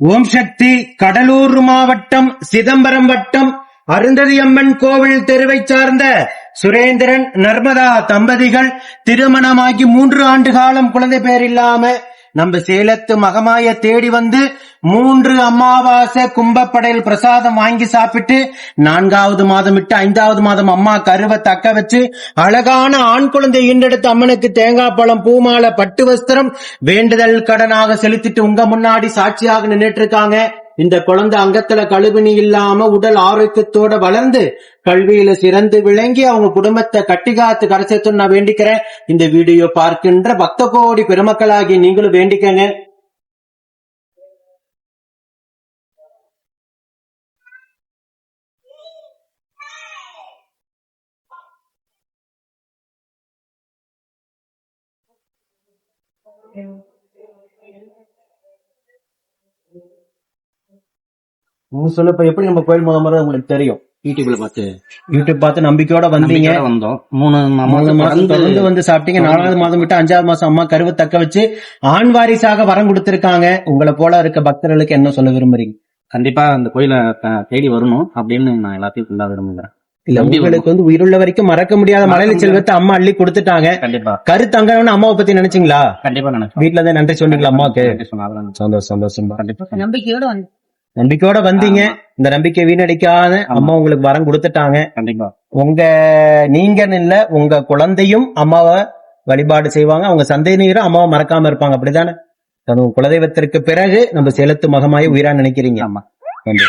ஓம் சக்தி கடலூர் மாவட்டம் சிதம்பரம் வட்டம் அருந்ததியம்மன் கோவில் தெருவை சார்ந்த சுரேந்திரன் நர்மதா தம்பதிகள் திருமணமாகி மூன்று ஆண்டு காலம் குழந்தை பேர் இல்லாம நம்ம சேலத்து மகமாய தேடி வந்து மூன்று அமாவாசை கும்பப்படையில் பிரசாதம் வாங்கி சாப்பிட்டு நான்காவது மாதம் விட்டு ஐந்தாவது மாதம் அம்மா கருவை தக்க வச்சு அழகான ஆண் குழந்தை ஈண்டெடுத்து அம்மனுக்கு தேங்காய் பழம் பூமாலை பட்டு வஸ்திரம் வேண்டுதல் கடனாக செலுத்திட்டு உங்க முன்னாடி சாட்சியாக நின்றுட்டு இருக்காங்க. இந்த குழந்தை அங்கத்துல கழுவினி இல்லாம உடல் ஆரோக்கியத்தோட வளர்ந்து கல்வியில சிறந்து விளங்கி அவங்க குடும்பத்தை கட்டி காத்து கரைச்சத்து நான் வேண்டிக்கிறேன். இந்த வீடியோ பார்க்கின்ற பக்த கோடி பெருமக்களாகி நீங்களும் வேண்டிக்கங்க. சொல்ல இப்ப எப்படி நம்ம கோயில் முத முறை உங்களுக்கு தெரியும்? யூடியூப்ல பார்த்து. யூடியூப் பார்த்து நம்பிக்கையோட வந்தீங்க. வந்தோம். மூணு தொடர்ந்து வந்து சாப்பிட்டீங்க. நாலாவது மாதம் விட்டு அஞ்சாவது மாசம் அம்மா கருவை தக்க வச்சு ஆண் வாரிசாக வரம் கொடுத்திருக்காங்க. உங்களை போல இருக்க பக்தர்களுக்கு என்ன சொல்ல விரும்புறீங்க? கண்டிப்பா அந்த கோயிலை தேடி வரணும் அப்படின்னு நான் எல்லாத்தையும் ஃபுல்லா விரும்புகிறேன் இல்ல உங்களுக்கு வந்து உயிருள்ள வரைக்கும் மறக்க முடியாத மலையில செல்வத்தை அம்மா அள்ளி கொடுத்துட்டாங்க. கண்டிப்பா. கருத்தங்கன்னு அம்மாவை பத்தி நினைச்சீங்களா? கண்டிப்பா நினைச்சேன் வீட்டுல தான் நன்றி சொன்னீங்களா அம்மாவுக்கு? சந்தோஷம் சந்தோஷம் கண்டிப்பா. நம்பிக்கையோட வந்து நம்பிக்கையோட வந்தீங்க. இந்த நம்பிக்கை வீணடிக்காத அம்மா உங்களுக்கு வரம் கொடுத்துட்டாங்க. கண்டிப்பா. உங்க நீங்கன்னு இல்ல உங்க குழந்தையும் அம்மாவை வழிபாடு செய்வாங்க. அவங்க சந்தையினரும் அம்மாவை மறக்காம இருப்பாங்க. அப்படிதானே அது உங்க குலதெய்வத்திற்கு பிறகு நம்ம சேலத்து மகமாய் உயிரா நினைக்கிறீங்க. ஆமா. நன்றி.